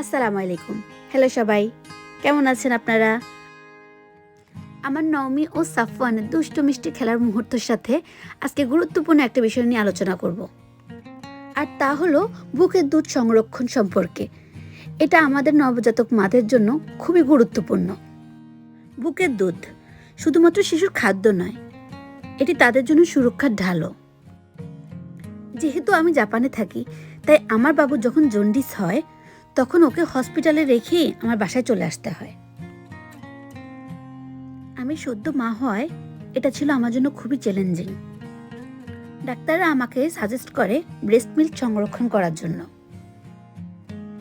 আসসালামু আলাইকুম। হ্যালো সবাই, কেমন আছেন আপনারা? আমার নওমি ও সাফওয়ানের দুষ্ট মিষ্টি খেলার মুহূর্তের সাথে আজকে গুরুত্বপূর্ণ একটা বিষয় নিয়ে আলোচনা করব। আর তা হলো বুকের দুধ সংরক্ষণ সম্পর্কে। এটা আমাদের নবজাতক মাদের জন্য খুবই গুরুত্বপূর্ণ। বুকের দুধ শুধুমাত্র শিশুর খাদ্য নয়, এটি তাদের জন্য সুরক্ষার ঢালও। যেহেতু আমি জাপানে থাকি, তাই আমার বাবু যখন জন্ডিস হয় তখন ওকে হসপিটালে রেখেই আমার বাসায় চলে আসতে হয়। আমি সদ্য মা হয় এটা ছিল আমার জন্য খুবই চ্যালেঞ্জিং ডাক্তাররা আমাকে সাজেস্ট করে ব্রেস্ট মিল্ক সংরক্ষণ করার জন্য।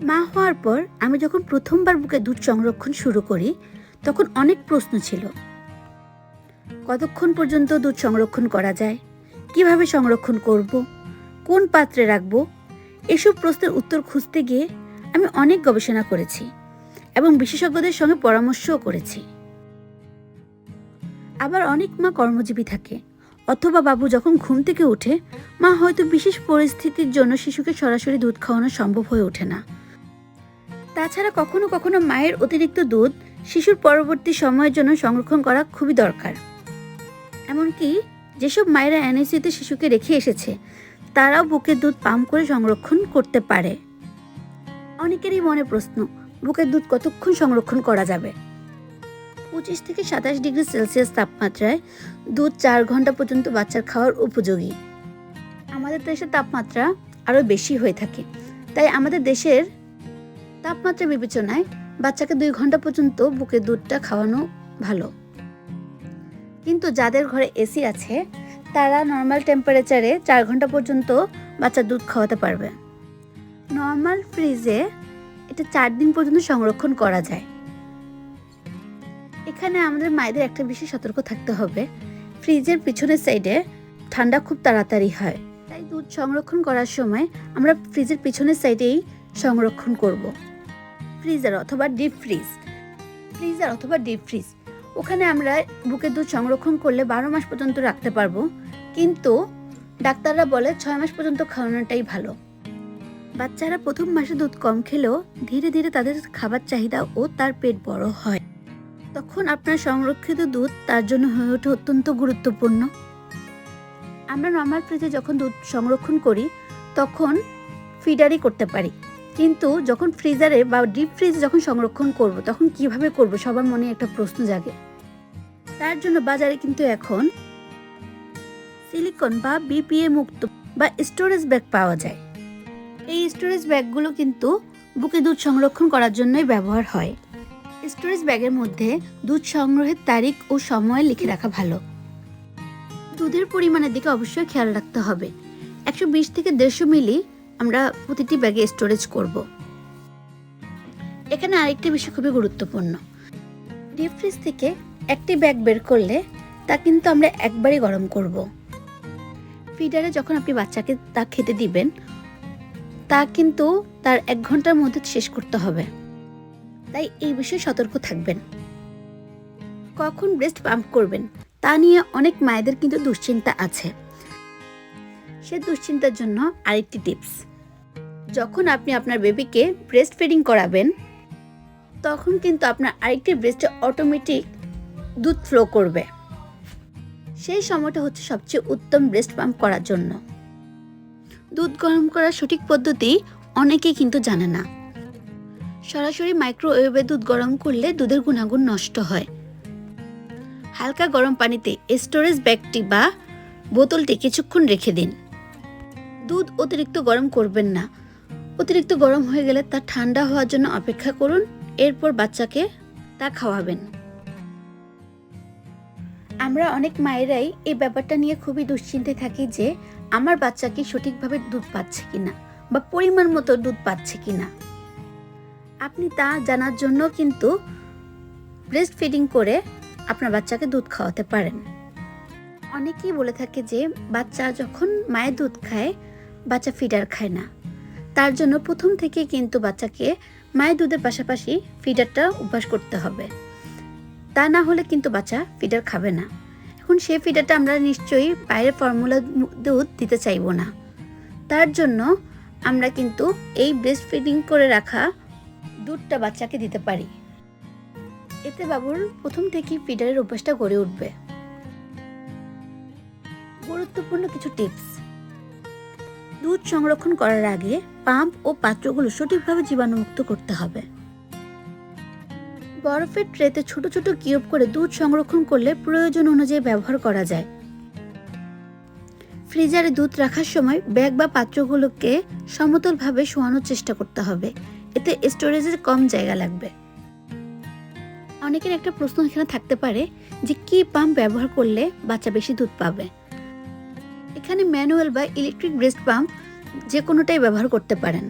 মা হওয়ার পর আমি যখন প্রথমবার বুকে দুধ সংরক্ষণ শুরু করি, তখন অনেক প্রশ্ন ছিল। কতক্ষণ পর্যন্ত দুধ সংরক্ষণ করা যায়? কীভাবে সংরক্ষণ করব? কোন পাত্রে রাখব? এসব প্রশ্নের উত্তর খুঁজতে গিয়ে আমি অনেক গবেষণা করেছি এবং বিশেষজ্ঞদের সঙ্গে পরামর্শও করেছি। আবার অনেক মা কর্মজীবী থাকে, অথবা বাবু যখন ঘুম থেকে উঠে মা হয়তো বিশেষ পরিস্থিতির জন্য শিশুকে সরাসরি দুধ খাওয়ানো সম্ভব হয়ে ওঠে না। তাছাড়া কখনো কখনো মায়ের অতিরিক্ত দুধ শিশুর পরবর্তী সময়ের জন্য সংরক্ষণ করা খুবই দরকার। এমনকি যেসব মায়েরা এনএসিতে শিশুকে রেখে এসেছে, তারাও বুকের দুধ পাম্প করে সংরক্ষণ করতে পারে। অনেকেরই মনে প্রশ্ন, বুকের দুধ কতক্ষণ সংরক্ষণ করা যাবে? পঁচিশ থেকে সাতাশ ডিগ্রি সেলসিয়াস তাপমাত্রায় দুধ চার ঘণ্টা পর্যন্ত বাচ্চার খাওয়ার উপযোগী। আমাদের দেশের তাপমাত্রা আরও বেশি হয়ে থাকে। তাই আমাদের দেশের তাপমাত্রা বিবেচনায় বাচ্চাকে দুই ঘণ্টা পর্যন্ত বুকের দুধটা খাওয়ানো ভালো। কিন্তু যাদের ঘরে এসি আছে, তারা নর্মাল টেম্পারেচারে চার ঘণ্টা পর্যন্ত বাচ্চার দুধ খাওয়াতে পারবে। নর্মাল ফ্রিজে এটা চার দিন পর্যন্ত সংরক্ষণ করা যায়। এখানে আমাদের মায়েদের একটা বেশি সতর্ক থাকতে হবে। ফ্রিজের পিছনের সাইডে ঠান্ডা খুব তাড়াতাড়ি হয়। তাই দুধ সংরক্ষণ করার সময় আমরা ফ্রিজের পিছনের সাইডেই সংরক্ষণ করব। ফ্রিজার অথবা ডিপ ফ্রিজ। ফ্রিজার অথবা ডিপ ফ্রিজ। ওখানে আমরা বুকের দুধ সংরক্ষণ করলে বারো মাস পর্যন্ত রাখতে পারব। কিন্তু ডাক্তাররা বলে ছয় মাস পর্যন্ত খাওয়ানোটাই ভালো। বাচ্চারা প্রথম মাসে দুধ কম খেলেও ধীরে ধীরে তাদের খাবার চাহিদা ও তার পেট বড় হয়। তখন আপনার সংরক্ষিত দুধ তার জন্য হয়ে ওঠে অত্যন্ত গুরুত্বপূর্ণ। আমরা নর্মাল ফ্রিজে যখন দুধ সংরক্ষণ করি, তখন ফিডারই করতে পারি। কিন্তু যখন ফ্রিজারে বা ডিপ ফ্রিজে যখন সংরক্ষণ করব, তখন কীভাবে করব সবার মনে একটা প্রশ্ন জাগে। তার জন্য বাজারে কিন্তু এখন সিলিকন বা বিপিএ মুক্ত বা স্টোরেজ ব্যাগ পাওয়া যায়। এই স্টোরেজ ব্যাগগুলো কিন্তু বুকে দুধ সংরক্ষণ করার জন্যই ব্যবহার হয়। স্টোরেজ ব্যাগের মধ্যে দুধ সংগ্রহের তারিখ ও সময় লিখে রাখা ভালো। দুধের পরিমাণের দিকে অবশ্যই খেয়াল রাখতে হবে। একশো বিশ থেকে দেড়শো মিলি আমরা প্রতিটি ব্যাগে স্টোরেজ করব। এখানে আরেকটি বিষয় খুবই গুরুত্বপূর্ণ। ডিপ ফ্রিজ থেকে একটি ব্যাগ বের করলে তা কিন্তু আমরা একবারই গরম করব। ফিডারে যখন আপনি বাচ্চাকে তা খেতে দিবেন তা কিন্তু তার এক ঘণ্টার মধ্যে শেষ করতে হবে। তাই এই বিষয়ে সতর্ক থাকবেন। কখন ব্রেস্ট পাম্প করবেন, তা নিয়ে অনেক মায়েদের কিন্তু দুশ্চিন্তা আছে। সে দুশ্চিন্তার জন্য আরেকটি টিপস। যখন আপনি আপনার বেবিকে ব্রেস্ট ফিডিং করাবেন, তখন কিন্তু আপনার আরেকটি ব্রেস্টে অটোমেটিক দুধ ফ্লো করবে। সেই সময়টা হচ্ছে সবচেয়ে উত্তম ব্রেস্ট পাম্প করার জন্য। দুধ গরম করার সঠিক পদ্ধতি অনেকেই কিন্তু জানে না। সরাসরি মাইক্রোওয়েভে দুধ গরম করলে দুধের গুণাগুণ নষ্ট হয়। হালকা গরম পানিতে স্টোরেজ ব্যাগটি বা বোতলটি কিছুক্ষণ রেখে দিন। দুধ অতিরিক্ত গরম করবেন না। অতিরিক্ত গরম হয়ে গেলে তা ঠান্ডা হওয়ার জন্য অপেক্ষা করুন, এরপর বাচ্চাকে তা খাওয়াবেন। আমরা অনেক মায়েরাই এই ব্যাপারটা নিয়ে খুবই দুশ্চিন্তায় থাকি যে আমার বাচ্চাকে সঠিকভাবে দুধ পাচ্ছে কিনা বা পরিমাণ মতো দুধ পাচ্ছে কিনা। আপনি তা জানার জন্য কিন্তু ব্রেস্ট ফিডিং করে আপনার বাচ্চাকে দুধ খাওয়াতে পারেন। অনেকেই বলে থাকে যে বাচ্চা যখন মায়ের দুধ খায়, বাচ্চা ফিডার খায় না। তার জন্য প্রথম থেকে কিন্তু বাচ্চাকে মায়ের দুধের পাশাপাশি ফিডারটা অভ্যাস করতে হবে। তা না হলে কিন্তু বাচ্চা ফিডার খাবে না। এখন সেই ফিডারটা আমরা নিশ্চয়ই বাইরের ফর্মুলা দুধ দিতে চাইব না। তার জন্য আমরা কিন্তু এই ব্রেস্ট ফিডিং করে রাখা দুধটা বাচ্চাকে দিতে পারি। এতে বাবুর প্রথম থেকেই ফিডারের অভ্যাসটা গড়ে উঠবে। গুরুত্বপূর্ণ কিছু টিপস দুধ সংরক্ষণ করার আগে পাম্প ও পাত্রগুলো সঠিকভাবে জীবাণুমুক্ত করতে হবে। বরফের ট্রেতে ছোট ছোট কিউব করে দুধ সংরক্ষণ করলে প্রয়োজন অনুযায়ী ব্যবহার করা যায়। ফ্রিজারে দুধ রাখার সময় ব্যাগ বা পাত্রগুলোকে সমতলভাবে শোয়ানোর চেষ্টা করতে হবে। এতে স্টোরেজের কম জায়গা লাগবে। অনেকের একটা প্রশ্ন এখানে থাকতে পারে যে কি পাম্প ব্যবহার করলে বাচ্চা বেশি দুধ পাবে? এখানে ম্যানুয়াল বা ইলেকট্রিক ব্রেস্ট পাম্প যে কোনোটাই ব্যবহার করতে পারেন।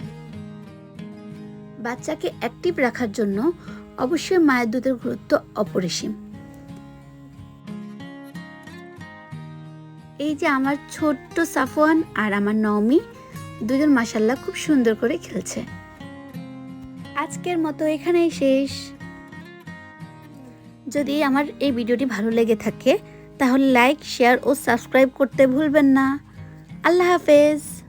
বাচ্চাকে অ্যাক্টিভ রাখার জন্য অবশ্যই মায়ের দুধের গুরুত্ব অপরিসীম। এই যে আমার ছোট্ট সাফওয়ান আর আমার নমি দুজন মাসাল্লাহ খুব সুন্দর করে খেলছে। আজকের মতো এখানেই শেষ। যদি আমার এই ভিডিওটি ভালো লেগে থাকে, তাহলে লাইক, শেয়ার ও সাবস্ক্রাইব করতে ভুলবেন না। আল্লাহ হাফেজ।